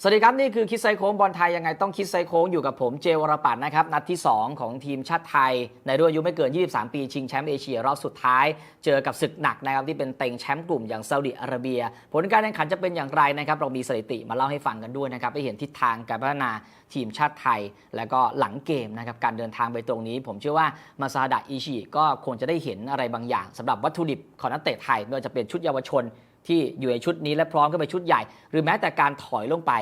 สวัสดีครับ นี่คือคิดไซโค้งบอลไทยยังไงต้องคิดไซโค้งอยู่กับผมเจวรปัตนนะครับ นัดที่ 2 ของทีมชาติไทย ในรุ่นอายุไม่เกิน 23 ปีชิงแชมป์เอเชียรอบสุดท้าย เจอกับศึกหนักนะครับ ที่เป็นเต็งแชมป์กลุ่มอย่างซาอุดิอาระเบีย ผลการแข่งขันจะเป็นอย่างไรนะครับ เรามีสถิติมาเล่าให้ฟังกันด้วยนะครับได้เห็นทิศทางการพัฒนาทีมชาติไทย แล้วก็หลังเกมนะครับการเดินทางไปตรงนี้ ผมเชื่อว่ามาซาดะอิชิก็คงจะได้เห็นอะไรบางอย่างสำหรับวัตถุดิบของนักเตะไทยไม่ว่าจะเป็นชุดเยาวชน ที่อยู่ในชุดนี้และพร้อมขึ้นไปชุดใหญ่ หรือแม้แต่การถอยลงไป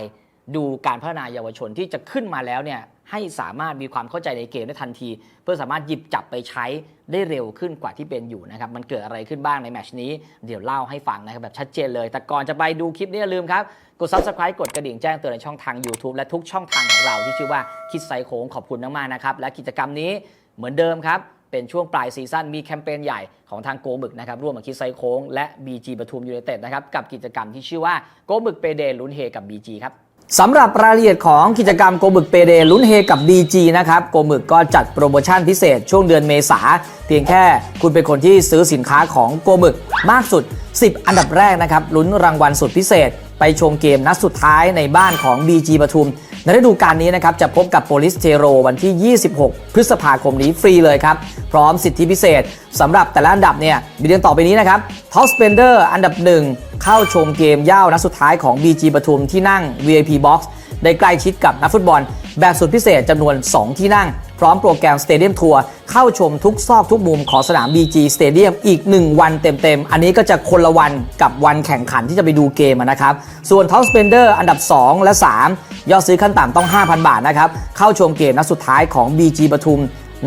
ดูการพัฒนาเยาวชนที่จะขึ้นมาแล้วเนี่ยให้สามารถมีความเข้าใจในเกมได้ทันที เพื่อสามารถหยิบจับไปใช้ได้เร็วขึ้นกว่าที่เป็นอยู่นะครับ มันเกิดอะไรขึ้นบ้างในแมชนี้ เดี๋ยวเล่าให้ฟังนะครับแบบชัดเจนเลย แต่ก่อนจะไปดูคลิปนี้อย่าลืมครับ กด subscribe กดกระดิ่งแจ้งเตือนในช่องทาง YouTube และทุกช่องทางของเราที่ชื่อว่าคิดไซโค้งขอบคุณมากๆนะครับและกิจกรรมนี้เหมือนเดิมครับ เป็นช่วงปลายซีซั่นมีแคมเปญใหญ่ของทางโกบึกนะครับร่วมกับคิดไซโค้งและ BG ปทุมยูไนเต็ดนะครับกับกิจกรรมที่ชื่อว่าโกบึกเปเดลุ้นเฮกับ BG ครับสำหรับรายละเอียดของกิจกรรมโกบึกเปเดลุ้นเฮกับ BG นะครับโกบึกก็จัดโปรโมชั่นพิเศษช่วงเดือนเมษา เพียงแค่คุณเป็นคนที่ซื้อสินค้าของโกบึกมากสุด 10 อันดับแรกนะครับลุ้นรางวัลสุดพิเศษ ไปชมเกมนัดสุดท้ายในบ้านของ BG ปทุม ในฤดูกาลนี้นะครับจะพบกับโปลิสเทโรวันที่ 26 พฤษภาคมนี้ฟรีเลยครับ พร้อมสิทธิพิเศษสำหรับแต่ละอันดับเนี่ยมีเดือนต่อไปนี้นะครับท็อปสเปนเดอร์อันดับหนึ่งเข้าชมเกมย่าวนัดสุดท้ายของ BG ปทุมที่นั่ง VIP Box ได้ใกล้ชิดกับนักฟุตบอล แบบสุดพิเศษจำนวน 2 ที่นั่ง พร้อมโปรแกรมสเตเดียมทัวร์ เข้าชมทุกซอกทุกมุมของสนาม BG Stadium อีก 1 วันเต็มๆ อันนี้ก็จะคนละวันกับวันแข่งขันที่จะไปดูเกมนะครับ ส่วน Top Spender อันดับ 2 และ 3 ยอดซื้อขั้นต่ำต้อง 5,000 บาทนะครับ เข้าชมเกมนัดสุดท้ายของ BG ปทุม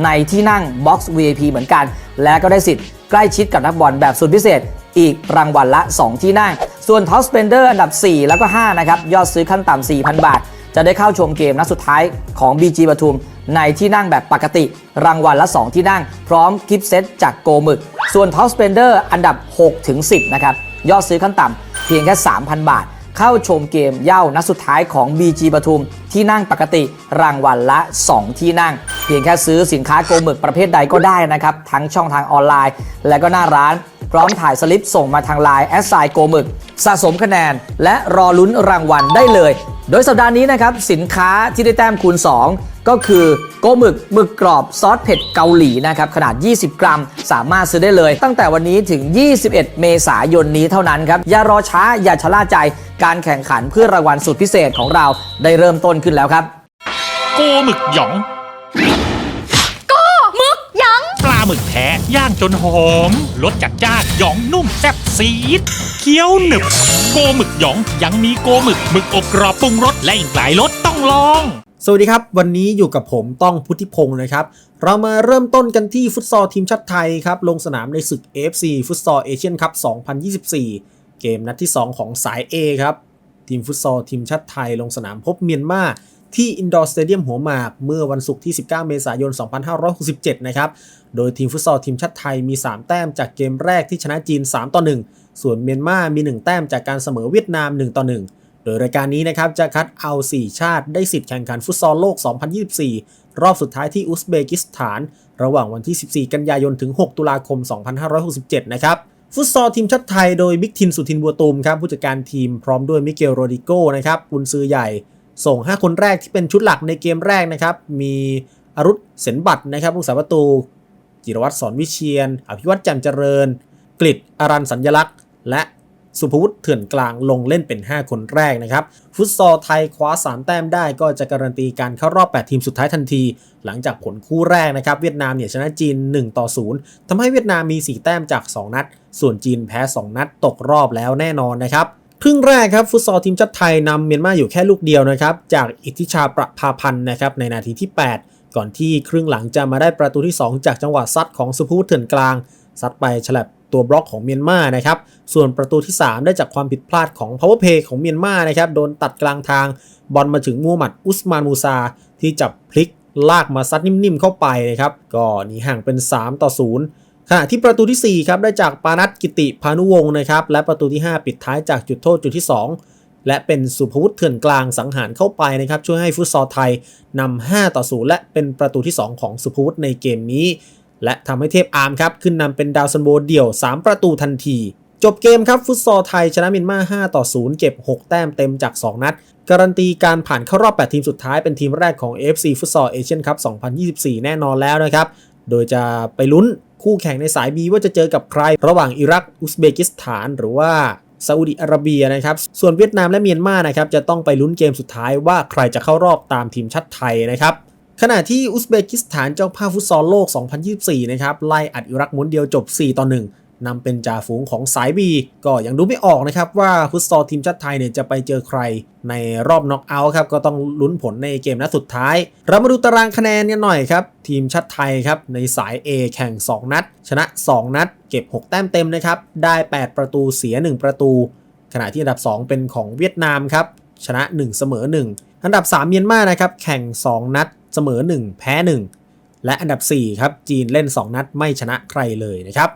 ในที่นั่ง Box VIP เหมือนกัน และก็ได้สิทธิ์ใกล้ชิดกับนักบอลแบบสุดพิเศษอีกรางวัลละ 2 ที่นั่ง ส่วน Top Spender อันดับ 4 แล้วก็5นะครับยอดซื้อขั้นต่ำ4,000 บาท จะได้เข้าชมเกมนัดสุดท้ายของ BG ปทุม ในที่นั่งแบบปกติรางวัลละ 2 ที่นั่ง พร้อมกิฟต์เซตจากโกมึก ส่วน Top Spender อันดับ 6 ถึง 10 นะครับ ยอดซื้อขั้นต่ำเพียงแค่ 3,000 บาท เข้าชมเกมเย่านัดสุดท้ายของ BG ปทุม ที่นั่งปกติรางวัลละ 2 ที่นั่ง เพียงแค่ซื้อสินค้าโกมึกประเภทใดก็ได้นะครับ ทั้งช่องทางออนไลน์ และก็หน้าร้าน พร้อมถ่ายสลิปส่งมาทางไลน์แอสไซโกมึก สะสมคะแนน และรอลุ้นรางวัลได้เลย โดยสัปดาห์นี้นะครับ สินค้าที่ได้แต้มคูณ 2 ก็คือโกหมึกหมึกกรอบซอสเผ็ดเกาหลีนะครับ ขนาด 20 กรัม สามารถซื้อได้เลย ตั้งแต่วันนี้ถึง 21 เมษายนนี้เท่านั้นครับ อย่ารอช้าอย่าชะล่าใจการแข่งขันเพื่อรางวัลสุดพิเศษของเราได้เริ่มต้นขึ้นแล้วครับ โกหมึกหยอง หมึกแท้ย่างจนหอมรสจัดจ้านหยองนุ่มแซ่บซีดเคี้ยวหนึบ โกหมึกหยองยังมีโกหมึกหมึกอบกรอบปรุงรสและอีกหลายรสต้องลอง สวัสดีครับ วันนี้อยู่กับผมต้องพุทธิพงศ์นะครับ เรามาเริ่มต้นกันที่ฟุตซอลทีมชาติไทยครับ ลงสนามในศึก AFC ฟุตซอลเอเชียนคัพ 2024 เกมนัดที่ 2 ของสาย A ครับทีมฟุตซอลทีมชาติไทยลงสนามพบเมียนมา ที่อินดอร์สเตเดียมหัวหมากเมื่อวันศุกร์ที่ 19 เมษายน 2567 นะครับ โดยทีมฟุตซอลทีมชาติไทยมี 3 แต้มจากเกมแรกที่ชนะจีน 3 ต่อ 1 ส่วนเมียนมา มี 1 แต้มจากการเสมอเวียดนาม 1 ต่อ 1 โดยรายการนี้นะครับจะคัดเอา 4 ชาติได้สิทธิ์แข่งขันฟุตซอลโลก 2024 รอบสุดท้ายที่อุซเบกิสถาน ระหว่างวันที่ 14 กันยายน ถึง 6 ตุลาคม 2567 นะครับฟุตซอลทีมชาติไทยโดยบิ๊กทินสุทินบัวตูมครับผู้จัดการทีมพร้อมด้วยมิเกลโรดิโกนะครับกุนซือใหญ่ ส่ง 5 คนแรกที่เป็นชุดหลักในเกมแรกนะครับ มีอรุษเสนบัตรนะครับผู้สาประตู จิรวัตรสอนวิเชียน อภิวัตรแจ่มเจริญ กฤษอรันสัญญลักษณ์ และสุภวุฒิเถื่อนกลางลงเล่นเป็น 5 คนแรกนะครับ ฟุตซอลไทยคว้า 3 แต้มได้ก็จะการันตีการเข้ารอบ 8 ทีมสุดท้ายทันที หลังจากผลคู่แรกนะครับ เวียดนามเนี่ยชนะจีน 1 ต่อ 0ทำให้เวียดนามมี 4 แต้มจาก 2 นัด ส่วนจีนแพ้ 2 นัดตกรอบแล้วแน่นอนนะครับ ครึ่งแรกครับฟุตซอลทีมชาติไทยนำเมียนมาอยู่แค่ลูกเดียวนะครับจากอิทธิชาประภาพันธ์นะครับในนาทีที่ 8 ก่อนที่ครึ่งหลังจะมาได้ประตูที่ 2 จากจังหวะซัดของสุภวุฒิเถื่อนกลางซัดไปฉลับตัวบล็อกของเมียนมานะครับส่วนประตูที่ 3 ได้จากความผิดพลาดของ power play ของเมียนมานะครับโดนตัดกลางทางบอลมาถึงมูหมัดอุสมานมูซา ที่จับพลิกลากมาซัดนิ่มๆเข้าไปนะครับก็หนีห่างเป็น 3 ต่อ 0 ขณะที่ประตูที่ 4 ครับได้จากปานัทกิติพานุวงศ์นะครับ และประตูที่ 5 ปิดท้ายจากจุดโทษจุดที่ 2 และเป็นสุภวุฒิเถื่อนกลางสังหารเข้าไปนะครับ ช่วยให้ฟุตซอลไทยนำ5ต่อ0และเป็นประตูที่ 2 ของสุภวุฒิในเกมนี้ และทำให้เทพอาร์มครับ ขึ้นนำเป็นดาวซันโบเดี่ยว 3 ประตูทันที จบเกมครับฟุตซอลไทยชนะมียนมา5ต่อ0เก็บ 6 แต้มเต็มจาก 2 นัด การันตีการผ่านเข้ารอบ 8 ทีมสุดท้ายเป็นทีมแรกของ AFC ฟุตซอลเอเชียนคัพ2024 แน่นอนแล้วนะครับ โดยจะไปลุ้นคู่แข่งในสาย B ว่าจะเจอกับใคร ระหว่างอิรัก อุซเบกิสถาน หรือว่าซาอุดิอาระเบียนะครับ ส่วนเวียดนามและเมียนมานะครับจะต้องไปลุ้นเกมสุดท้ายว่าใครจะเข้ารอบตามทีมชาติไทยนะครับ ขณะที่อุซเบกิสถานเจ้าภาพฟุตซอลโลก 2024 นะครับไล่อัดอิรักม้วนเดียวจบ 4 ต่อ 1 นำเป็นจ่าฝูงของสาย B ก็ยังดูไม่ออกนะครับว่าฟุตซอลทีมชาติไทยเนี่ยจะไปเจอใครในรอบน็อกเอาท์ครับก็ต้องลุ้นผลในเกมนัดสุดท้าย เรามาดูตารางคะแนนกันหน่อยครับ ทีมชาติไทยครับในสาย A แข่ง 2 นัด ชนะ 2 นัด เก็บ 6 แต้มเต็มนะครับ ได้ 8 ประตูเสีย 1 ประตู ขณะที่อันดับ 2 เป็นของเวียดนามครับชนะ 1 เสมอ 1 อันดับ 3 เมียนมานะครับแข่ง 2 นัด เสมอ 1 แพ้ 1 และอันดับ 4 ครับจีนเล่น 2 นัดไม่ชนะใครเลยนะครับ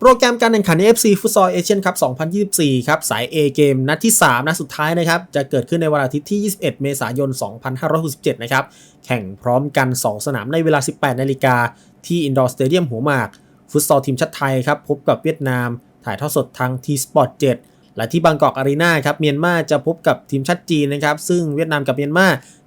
โปรแกรมการแข่งขัน AFC Futsal Asian Cup 2024 ครับสาย A เกมนัดที่ 3 นัดสุดท้ายนะครับ จะเกิดขึ้นในวันอาทิตย์ที่ 21 เมษายน 2567 นะครับ แข่งพร้อมกัน 2 สนามในเวลา 18 นาฬิกา ที่ Indoor Stadium หัวหมาก ฟุตซอลทีมชาติไทยครับ พบกับเวียดนาม ถ่ายทอดสดทาง T-Sport 7และที่บางกอกอารีนาครับเมียนมาจะพบกับทีมชาติจีนนะครับซึ่งเวียดนามกับเมียนมา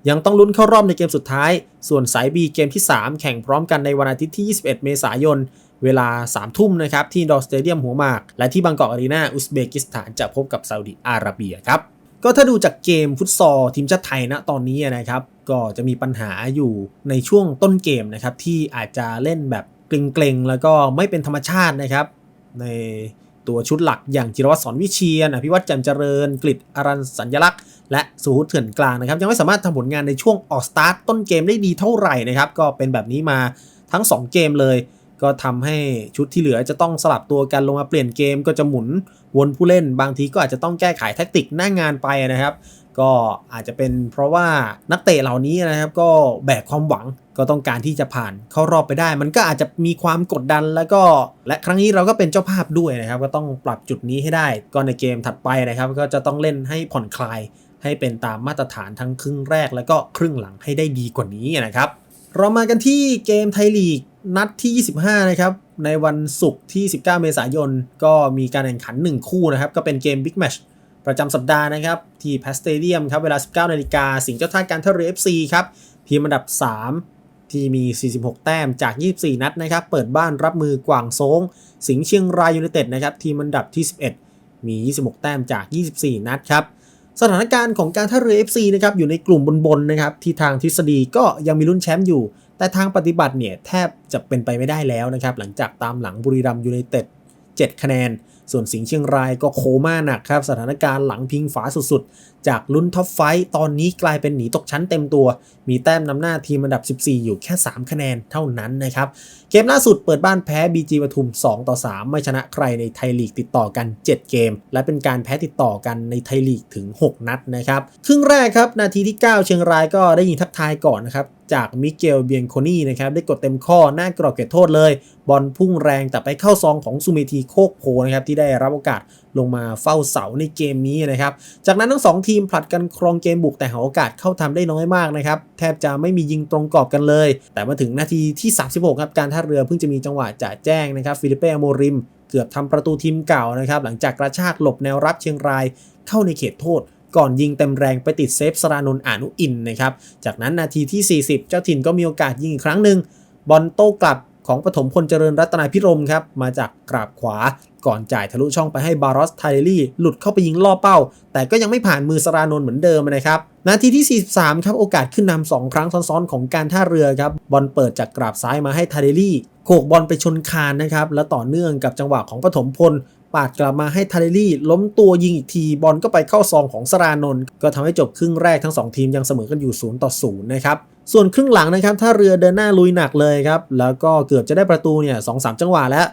ยังต้องลุ้นเข้ารอบในเกมสุดท้าย ส่วนสาย B เกมที่ 3 แข่งพร้อมกันในวันอาทิตย์ที่ 21 เมษายน เวลา3ทุ่มนะครับที่ดอสเตเดียมหัวหมาก และที่บางกอกอารีนาอุซเบกิสถานจะพบกับซาอุดิอาระเบียครับก็ถ้าดูจากเกมฟุตซอลทีมชาติไทยณตอนนี้นะครับ ก็จะมีปัญหาอยู่ในช่วงต้นเกมนะครับ ที่อาจจะเล่นแบบเกรงๆ แล้วก็ไม่เป็นธรรมชาตินะครับ ในตัวชุดหลักอย่างจิรวัตรสอนวิเชียนอภิวัตรแจ่มเจริญ กฤษอรันสัญญลักษณ์ และสุหุเถื่อนกลางนะครับ ยังไม่สามารถทำผลงานในช่วงออกสตาร์ทต้นเกมได้ดีเท่าไหร่นะครับ ก็เป็นแบบนี้มาทั้ง 2 เกมเลย ก็ทำให้ชุดที่เหลือจะต้องสลับตัวกันลงมาเปลี่ยนเกมก็จะหมุนวนผู้เล่น บางทีก็อาจจะต้องแก้ไขแท็กติกหน้างานไปนะครับ ก็อาจจะเป็นเพราะว่านักเตะเหล่านี้นะครับ ก็แบกความหวังก็ต้องการที่จะผ่านเข้ารอบไปได้ มันก็อาจจะมีความกดดันแล้วก็และครั้งนี้เราก็เป็นเจ้าภาพด้วยนะครับ ก็ต้องปรับจุดนี้ให้ได้ ก็ในเกมถัดไปนะครับ ก็จะต้องเล่นให้ผ่อนคลาย ให้เป็นตามมาตรฐานทั้งครึ่งแรก แล้วก็ครึ่งหลังให้ได้ดีกว่านี้นะครับ เรามากันที่เกมไทยลีก นัดที่ 25 นะครับ ในวันศุกร์ที่ 19 เมษายน ก็มีการแข่งขัน 1 คู่นะครับ ก็เป็นเกมบิ๊กแมชประจำสัปดาห์นะครับ ที่แพสเตเดียมครับเวลา 19 นาฬิกาสิงห์เจ้าท่าการท่าเรือ FC ครับทีมอันดับ 3 ที่มี 46 แต้มจาก 24 นัดนะครับ เปิดบ้านรับมือกวางโซงสิงห์เชียงรายยูไนเต็ดนะครับทีมอันดับที่ 11 มี 26 แต้มจาก 24 นัดครับสถานการณ์ของการท่าเรือ FC นะครับอยู่ในกลุ่มบนๆนะครับที่ทางทฤษฎีก็ยังมีลุ้นแชมป์อยู่ แต่ทางปฏิบัติเนี่ยแทบจะเป็นไปไม่ได้แล้วนะครับ หลังจากตามหลังบุรีรัมย์ยูไนเต็ด7คะแนน ส่วนสิงห์เชียงรายก็โคม่าหนักครับ สถานการณ์หลังพิงฝาสุดๆ จากลุ้นท็อปไฟต์ตอนนี้กลายเป็นหนีตกชั้นเต็มตัว มีแต้มนำหน้าทีมอันดับ 14 อยู่แค่ 3 คะแนนเท่านั้นนะครับ เกมล่าสุดเปิดบ้านแพ้ BG ปทุม 2 ต่อ 3 ไม่ชนะใครในไทยลีกติดต่อกัน 7 เกม และเป็นการแพ้ติดต่อกันในไทยลีกถึง 6 นัดนะครับครึ่งแรกครับนาทีที่ 9 เชียงรายก็ได้ยิงทักทายก่อนนะครับ จากมิเกลเบียนโคนี่นะครับได้กดเต็มข้อหน้ากรอบเขตโทษเลย บอลพุ่งแรงแต่ไปเข้าซองของซูเมทีโคกโพนะครับที่ได้รับโอกาสลงมาเฝ้าเสาในเกมนี้นะครับจากนั้นทั้งสองทีมผลัดกันครองเกมบุกแต่หาโอกาสเข้าทำได้น้อยมากนะครับแทบจะไม่มียิงตรงกรอบกันเลย แต่มาถึงนาทีที่ 36ครับการท่าเรือเพิ่งจะมีจังหวะจะแจ้งนะครับฟิลิเป้อโมริม เกือบทำประตูทีมเก่านะครับหลังจากกระชากหลบแนวรับเชียงรายเข้าในเขตโทษ ก่อนยิงเต็มแรงไปติดเซฟสรานนท์อานุอินนะครับ จากนั้นนาทีที่ 40 เจ้าถิ่นก็มีโอกาสยิงอีกครั้งหนึ่งบอลโต้กลับของปฐมพลเจริญรัตนาพิรมครับมาจากกราบขวาก่อนจ่ายทะลุช่องไปให้บารอสไทเดลี่หลุดเข้าไปยิงล่อเป้า แต่ก็ยังไม่ผ่านมือสรานนท์เหมือนเดิมนะครับ นาทีที่ 43 ครับโอกาสขึ้นนำสองครั้งซ้อนๆ ของการท่าเรือครับบอลเปิดจากกราบซ้ายมาให้ไทเดลี่โขกบอลไปชนคานนะครับ และต่อเนื่องกับจังหวะของปฐมพล ปาดกลับมาให้ทาเดลี่ล้มตัวยิงอีกทีบอลก็ไปเข้าซองของสรานนท์ก็ทำให้จบครึ่งแรกทั้ง 2 ทีมยังเสมอกันอยู่0ต่อ0นะครับส่วนครึ่งหลังนะครับถ้าเรือเดินหน้าลุยหนักเลยครับแล้วก็เกือบจะได้ประตูเนี่ยสองสามจังหวะแล้ว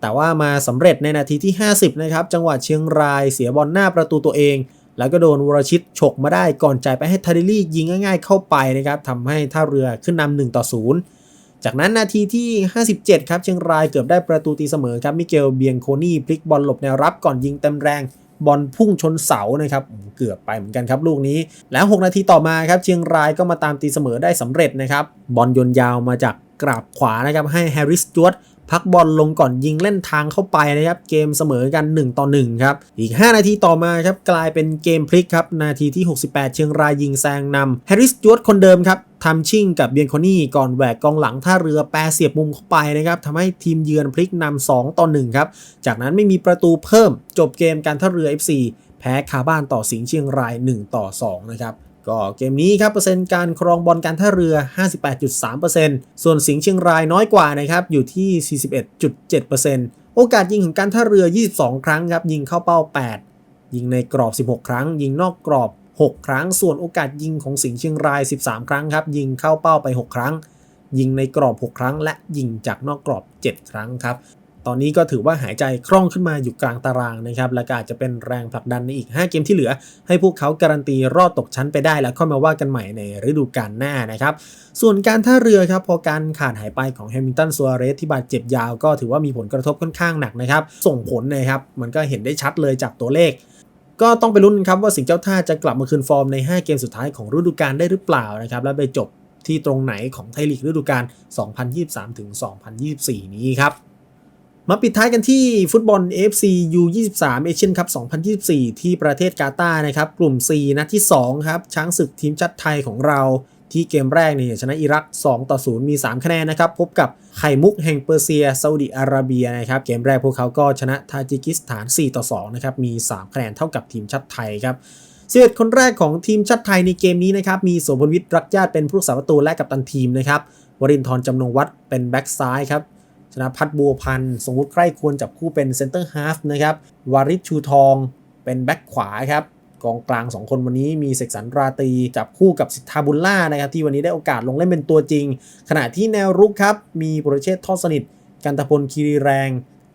แต่ว่ามาสำเร็จในนาทีที่ 50นะครับจังหวะเชียงรายเสียบอลหน้าประตูตัวเอง แล้วก็โดนวรชิตฉกมาได้ก่อนจ่ายไปให้ทาเดลี่ยิงง่าย ๆ เข้าไปนะครับทำให้ท่าเรือขึ้นนำ1ต่อ0 จากนั้นนาทีที่ 57 ครับเชียงรายเกือบได้ประตูตีเสมอครับมิเกลเบียงโคนี่พลิกบอลหลบแนวรับก่อนยิงเต็มแรงบอลพุ่งชนเสานะครับเกือบไปเหมือนกันครับลูกนี้ แล้ว 6 นาทีต่อมาครับเชียงรายก็มาตามตีเสมอได้สำเร็จนะครับบอลยนยาวมาจากกราบขวานะครับให้แฮร์ริสจวตพักบอลลงก่อนยิงเล่นทางเข้าไปนะครับ เกมเสมอกัน 1 ต่อ 1 ครับ อีก 5 นาทีต่อมาครับ กลายเป็นเกมพลิกครับ นาทีที่ 68 เชียงรายยิงแซงนำแฮร์ริสจวดคนเดิมครับ ทำชิ่งกับเบียนโคนี่ก่อนแหวกกองหลังท่าเรือแปรเสียบมุมเข้าไปนะครับทำให้ทีมเยือนพลิกนำ2ต่อ1ครับ จากนั้นไม่มีประตูเพิ่มจบเกมการท่าเรือ FC แพ้คาบ้านต่อสิงห์เชียงราย 1 ต่อ 2 นะครับก็เกมนี้ครับเปอร์เซ็นต์การครองบอลการท่าเรือ 58.3%ส่วนสิงห์เชียงรายน้อยกว่านะครับอยู่ที่ 41.7%โอกาสยิงของการท่าเรือ 22 ครั้งครับยิงเข้าเป้า 8 ยิงในกรอบ 16 ครั้ง ยิงนอกกรอบ 6 ครั้ง ส่วนโอกาสยิงของสิงห์เชียงราย 13 ครั้งครับ ยิงเข้าเป้าไป 6 ครั้ง ยิงในกรอบ 6 ครั้ง และยิงจากนอกกรอบ 7 ครั้งครับตอนนี้ก็ถือว่าหายใจคล่องขึ้นมาอยู่กลางตารางนะครับ และอาจจะเป็นแรงผลักดันในอีก 5 เกมที่เหลือ ให้พวกเขาการันตีรอดตกชั้นไปได้ แล้วค่อยมาว่ากันใหม่ในฤดูกาลหน้านะครับ ส่วนการท่าเรือครับ พอการขาดหายไปของแฮมิลตันซัวเรสที่บาดเจ็บยาวก็ถือว่ามีผลกระทบค่อนข้างหนักนะครับ ส่งผลนะครับ มันก็เห็นได้ชัดเลยจากตัวเลข ก็ต้องไปลุ้นครับว่าสิงห์เจ้าท่าจะกลับมาคืนฟอร์มใน 5 เกมสุดท้ายของฤดูกาลได้หรือเปล่านะครับและไปจบที่ตรงไหนของไทยลีกฤดูกาล 2023-2024 นี้ครับ มาปิดท้ายกันที่ฟุตบอล AFC U23 Asian Cup 2024 ที่ประเทศกาตาร์นะครับ กลุ่ม 4 นัดที่ 2 ครับ ช้างศึกทีมชาติไทยของเรา ที่เกมแรกเนี่ยชนะอิรัก 2 ต่อ 0 มี 3 คะแนนนะครับ พบกับไข่มุกแห่งเปอร์เซียซาอุดิอาระเบียนะครับ เกมแรกพวกเขาก็ชนะทาจิกิสถาน 4 ต่อ 2 นะครับ มี 3 คะแนนเท่ากับทีมชาติไทยครับ11คนแรกของทีมชาติไทยในเกมนี้นะครับ มีโสมพลวิทย์รักญาติเป็นผู้รักษาประตูและกัปตันทีมนะครับ วรินทร์จำนงวัฒน์เป็นแบ็กซ้ายครับ ชนะพัฒน์บัวพันธ์สมมุติใคร่ควรจับคู่เป็นเซนเตอร์ฮาฟนะครับ วาริชชูทองเป็นแบ็กขวาครับ กองกลาง 2 คนวันนี้มีเสกสรรราตีจับคู่กับสิทธาบุญล่านะครับที่วันนี้ได้โอกาสลงเล่นเป็นตัวจริง ขณะที่แนวรุกครับมีปุรเชษทอดสนิท กันตพลคีรีแรง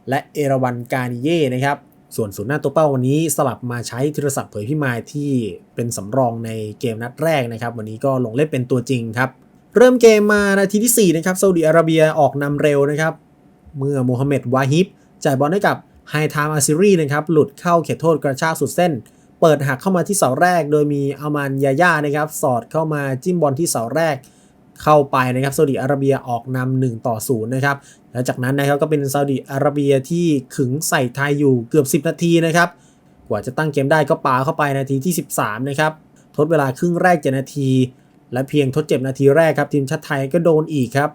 และเอราวันกานิเย่นะครับส่วนศูนย์หน้าตัวเป้าวันนี้สลับมาใช้ธีรศักดิ์เผยพิมายที่เป็นสำรองในเกมนัดแรกนะครับ วันนี้ก็ลงเล่นเป็นตัวจริงครับ เริ่มเกมมานาทีที่ 4 นะครับซาอุดิอาระเบียออกนำเร็วนะครับ เมื่อโมฮัมเหม็ดวาฮิบจ่ายบอลให้กับไฮทามอาซิรีนะครับ หลุดเข้าเขตโทษกระชากสุดเส้น เปิดหักเข้ามาที่เสาแรก โดยมีอัลมานยาย่านะครับ สอดเข้ามาจิ้มบอลที่เสาแรกเข้าไปนะครับซาอุดิอาระเบียออกนำ1ต่อ0นะครับแล้วจากนั้นนะครับก็เป็นซาอุดิอาระเบียที่ขึงใส่ไทยอยู่เกือบ 10 นาทีนะครับ กว่าจะตั้งเกมได้ก็ปาเข้าไปนาทีที่ 13 นะครับ ทดเวลาครึ่งแรก7นาที และเพียงทดเจ็บนาทีแรกครับ ทีมชาติไทยก็โดนอีกครับ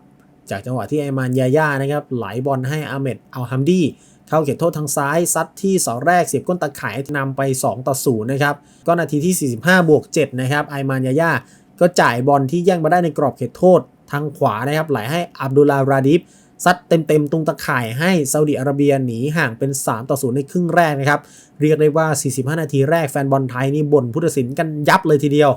จากจังหวะที่ไอมานยาย่านะครับไหลบอลให้อาเมดอัลฮัมดีเข้าเขตโทษทางซ้าย ซัดที่เสาแรกเสียบก้นตะข่ายนำไป 2 ต่อ0นะครับก็นาทีที่ 45 บวก 7 นะครับไอมานยาย่าก็จ่ายบอลที่แย่งมาได้ในกรอบเขตโทษทางขวานะครับไหลให้อับดุลลาราดิฟซัดเต็มๆตรงตะข่ายให้ซาอุดิอาระเบียหนีห่างเป็น 3 ต่อ 0 ในครึ่งแรกนะครับ เรียกได้ว่า 45 นาทีแรกแฟนบอลไทยนี่บ่นผู้ตัดสินกันยับเลยทีเดียว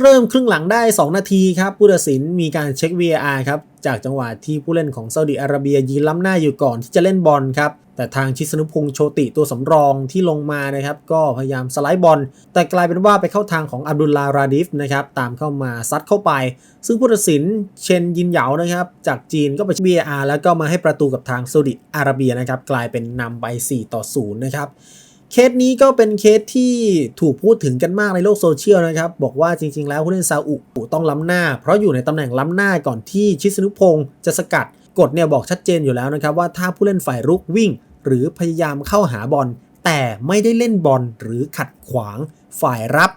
เริ่มครึ่งหลังได้ 2 นาทีครับผู้ตัดสินมีการเช็ค VAR ครับจากจังหวะที่ผู้เล่นของซาอุดิอาระเบียยืนล้ำหน้าอยู่ก่อนที่จะเล่นบอลครับแต่ทางชิสนุพงษ์โชติตัวสำรองที่ลงมานะครับก็พยายามสไลด์บอลแต่กลายเป็นว่าไปเข้าทางของอับดุลลาราดิฟนะครับตามเข้ามาซัดเข้าไป ซึ่งผู้ตัดสินเชนยินเหยานะครับจากจีนก็ไป VAR แล้วก็มาให้ประตูกับทางซาอุดิอาระเบียนะครับกลายเป็นนำไป 4 ต่อ 0 นะครับ เคสนี้ก็เป็นเคสที่ถูกพูดถึงกันมากในโลกโซเชียลนะครับ บอกว่าจริง ๆ แล้วผู้เล่นซาอุต้องล้ำหน้า เพราะอยู่ในตำแหน่งล้ำหน้าก่อนที่ชิสนุพงศ์จะสกัดกฎเนี่ยบอกชัดเจนอยู่แล้วนะครับ ว่าถ้าผู้เล่นฝ่ายรุกวิ่ง หรือพยายามเข้าหาบอลแต่ไม่ได้เล่นบอลหรือขัดขวางฝ่ายรับ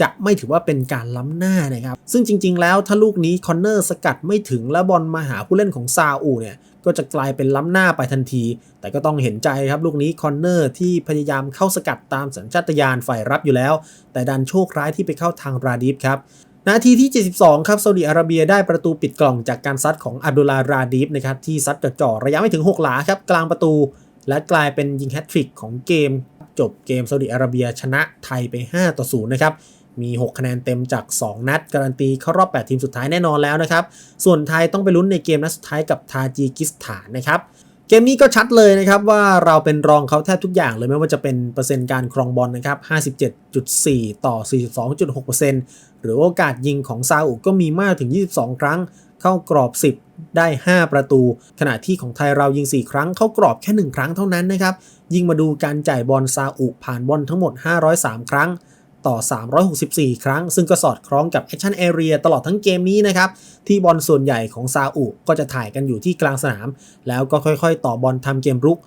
จะไม่ถือว่าเป็นการล้ำหน้านะครับ ซึ่งจริง ๆ แล้วถ้าลูกนี้คอนเนอร์สกัดไม่ถึงแล้วบอลมาหาผู้เล่นของซาอุเนี่ย ก็จะกลายเป็นล้ำหน้าไปทันที แต่ก็ต้องเห็นใจครับลูกนี้คอนเนอร์ที่พยายามเข้าสกัดตามสัญชาตญาณฝ่ายรับอยู่แล้ว แต่ดันโชคร้ายที่ไปเข้าทางราดิฟครับนาทีที่ 72 ครับซาอุดิอาระเบียได้ประตูปิดกล่องจากการซัดของอับดุลลาราดิฟนะครับที่ซัดจ่อๆระยะไม่ถึง 6 หลาครับกลางประตู และกลายเป็นยิงแฮตทริกของเกม จบเกมซาอุดิอาระเบียชนะไทยไป 5 ต่อ 0 นะครับ มี 6 คะแนนเต็มจาก 2 นัด การันตีเข้ารอบ 8 ทีมสุดท้ายแน่นอนแล้วนะครับ ส่วนไทยต้องไปลุ้นในเกมนัดสุดท้ายกับทาจิกิสถานนะครับเกมนี้ก็ชัดเลยนะครับว่าเราเป็นรองเขาแทบทุกอย่างเลยไม่ว่าจะเป็นเปอร์เซ็นต์การครองบอลนะครับ 57.4 ต่อ 42.6%หรือโอกาสยิงของซาอุก็มีมากถึง 22 ครั้ง เข้ากรอบ 10 ได้ 5 ประตู ขณะที่ของไทยเรายิง 4 ครั้ง เข้ากรอบแค่ 1 ครั้งเท่านั้นนะครับ ยิงมาดูการจ่ายบอลซาอุผ่านบอลทั้งหมด 503 ครั้ง ต่อ 364 ครั้ง ซึ่งก็สอดคล้องกับ Action Area ตลอดทั้งเกมนี้นะครับ ที่บอลส่วนใหญ่ของซาอุก็จะถ่ายกันอยู่ที่กลางสนาม แล้วก็ค่อยๆ ต่อบอลทำเกมรุก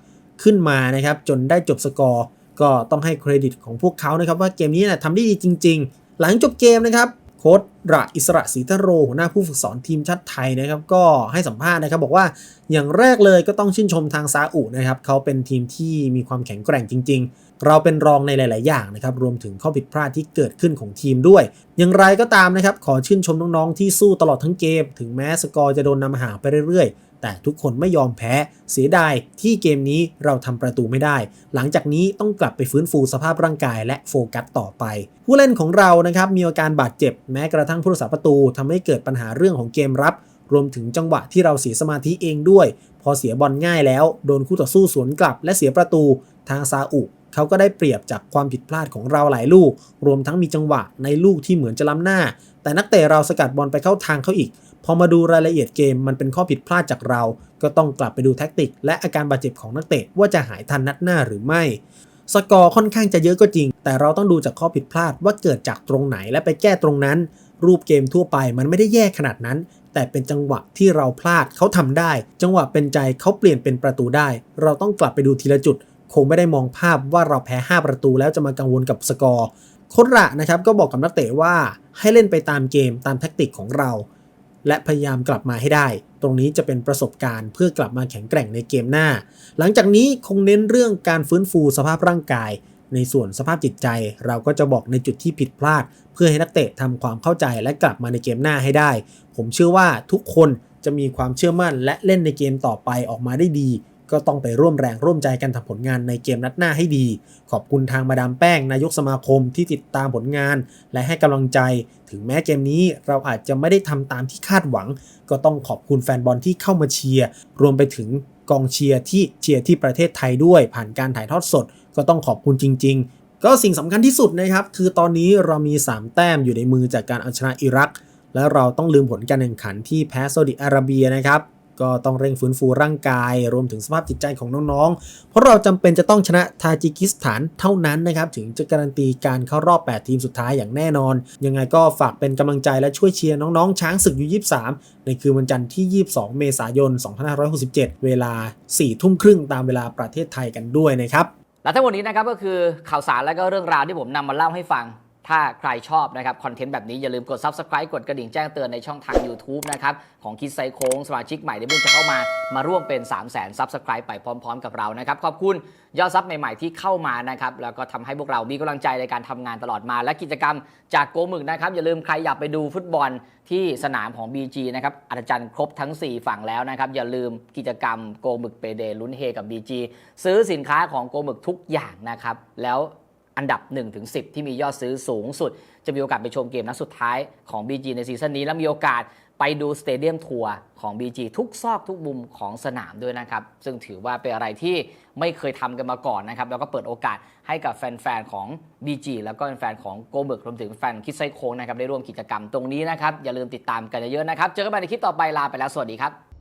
ขึ้นมานะครับ จนได้จบสกอร์ ก็ต้องให้เครดิตของพวกเขานะครับ ว่าเกมนี้นะทำได้ดีจริง ๆ หลังจบเกมนะครับโค้ดระอิสระศรีทโรหัวหน้าผู้ฝึกสอนทีมชาติไทยนะครับ ก็ให้สัมภาษณ์นะครับ บอกว่าอย่างแรกเลยก็ต้องชื่นชมทางซาอุนะครับเขาเป็นทีมที่มีความแข็งแกร่งจริง ๆ เราเป็นรองในหลาย ๆ อย่างนะครับรวมถึงข้อผิดพลาดที่เกิดขึ้นของทีมด้วย อย่างไรก็ตามนะครับขอชื่นชมน้อง ๆ ที่สู้ตลอดทั้งเกม ถึงแม้สกอร์จะโดนนำห่างไปเรื่อย ๆ แต่ทุกคนไม่ยอมแพ้เสียดายที่เกมนี้เราทำประตูไม่ได้ หลังจากนี้ต้องกลับไปฟื้นฟูสภาพร่างกายและโฟกัสต่อไป ผู้เล่นของเรานะครับมีอาการบาดเจ็บแม้กระทั่งผู้รักษาประตูทำให้เกิดปัญหาเรื่องของเกมรับรวมถึงจังหวะที่เราเสียสมาธิเองด้วย พอเสียบอลง่ายแล้ว โดนคู่ต่อสู้สวนกลับและเสียประตู ทางซาอุ เขาก็ได้เปรียบจากความผิดพลาดของเราหลายลูก รวมทั้งมีจังหวะในลูกที่เหมือนจะล้ำหน้า แต่นักเตะเราสกัดบอลไปเข้าทางเขาอีก พอมาดูรายละเอียดเกมมันเป็นข้อผิดพลาดจากเรา ก็ต้องกลับไปดูแท็กติก และอาการบาดเจ็บของนักเตะว่าจะหายทันนัดหน้าหรือไม่สกอร์ค่อนข้างจะเยอะก็จริง แต่เราต้องดูจากข้อผิดพลาดว่าเกิดจากตรงไหนและไปแก้ตรงนั้น รูปเกมทั่วไปมันไม่ได้แย่ขนาดนั้น แต่เป็นจังหวะที่เราพลาดเขาทำได้ จังหวะเป็นใจเขาเปลี่ยนเป็นประตูได้ เราต้องกลับไปดูทีละจุด คงไม่ได้มองภาพว่าเราแพ้ 5 ประตูแล้วจะมากังวลกับสกอร์โคดระนะครับก็บอกกับนักเตะว่าให้เล่นไปตามเกมตามแท็กติกของเรา และพยายามกลับมาให้ได้ ตรงนี้จะเป็นประสบการณ์เพื่อกลับมาแข็งแกร่งในเกมหน้า หลังจากนี้คงเน้นเรื่องการฟื้นฟูสภาพร่างกาย ในส่วนสภาพจิตใจ เราก็จะบอกในจุดที่ผิดพลาด เพื่อให้นักเตะทำความเข้าใจและกลับมาในเกมหน้าให้ได้ ผมเชื่อว่าทุกคนจะมีความเชื่อมั่นและเล่นในเกมต่อไปออกมาได้ดี ก็ต้องไปร่วมแรงร่วมใจกันทำผลงานในเกมนัดหน้าให้ดี ขอบคุณทางมาดามแป้งนายกสมาคมที่ติดตามผลงาน และให้กำลังใจ ถึงแม้เกมนี้เราอาจจะไม่ได้ทำตามที่คาดหวัง ก็ต้องขอบคุณแฟนบอลที่เข้ามาเชียร์รวมไปถึงกองเชียร์ที่เชียร์ที่ประเทศไทยด้วย ผ่านการถ่ายทอดสด ก็ต้องขอบคุณจริง ๆ ก็สิ่งสำคัญที่สุดนะครับ คือตอนนี้เรามี 3 แต้มอยู่ในมือจากการเอาชนะอิรัก และเราต้องลืมผลการแข่งขันที่แพ้ซาอุดิอาระเบียนะครับ ก็ต้องเร่งฟื้นฟูร่างกาย รวมถึงสภาพจิตใจของน้องๆ เพราะเราจำเป็นจะต้องชนะทาจิกิสถานเท่านั้นนะครับ ถึงจะการันตีการเข้ารอบ 8 ทีมสุดท้ายอย่างแน่นอน ยังไงก็ฝากเป็นกำลังใจและช่วยเชียร์น้องๆ ช้างศึกยู23 ในคืนวันจันทร์ที่ 22 เมษายน 2567 เวลา 4 ทุ่มครึ่งตามเวลาประเทศไทยกันด้วยนะครับและทั้งหมดนี้นะครับก็คือข่าวสารและก็เรื่องราวที่ผมนำมาเล่าให้ฟัง ถ้าใครชอบนะครับคอนเทนต์แบบนี้อย่าลืมกด Subscribe กดกระดิ่งแจ้งเตือนในช่องทาง YouTube นะครับของคิดไซโค้งสมาชิกใหม่ที่เพิ่งจะเข้ามามาร่วมเป็น 3 0 0 0 0 0 Subscribe ไปพร้อม ๆ กับเรานะครับขอบคุณยอดซับใหม่ๆที่เข้ามานะครับแล้วก็ทำให้พวกเรามีกำลังใจในการทำงานตลอดมา และกิจกรรมจากโกมึกนะครับอย่าลืมใครอยากไปดูฟุตบอลที่สนามของ BG นะครับอาจารย์ครบทั้ง 4 ฝั่งแล้วนะครับอย่าลืมกิจกรรมโกมึกเปเดลุ้นเฮกับ BG ซื้อสินค้าของโกมึกทุกอย่างนะครับแล้ว อันดับ 1-10 ที่มียอดซื้อสูงสุด จะมีโอกาสไปชมเกมนัดสุดท้ายของ BG ในซีซั่นนี้ และมีโอกาสไปดูสเตเดียมทัวร์ของ BG ทุกซอกทุกมุมของสนามด้วยนะครับ ซึ่งถือว่าเป็นอะไรที่ไม่เคยทำกันมาก่อนนะครับ แล้วก็เปิดโอกาสให้กับแฟน ๆ ของ BG แล้วก็แฟนของโกเบิกรวมถึงแฟนคิดไซโค้งนะครับได้ร่วมกิจกรรมตรงนี้นะครับอย่าลืมติดตามกันเยอะๆนะครับเจอกันใหม่ในคลิปต่อไปลาไปแล้วสวัสดีครับ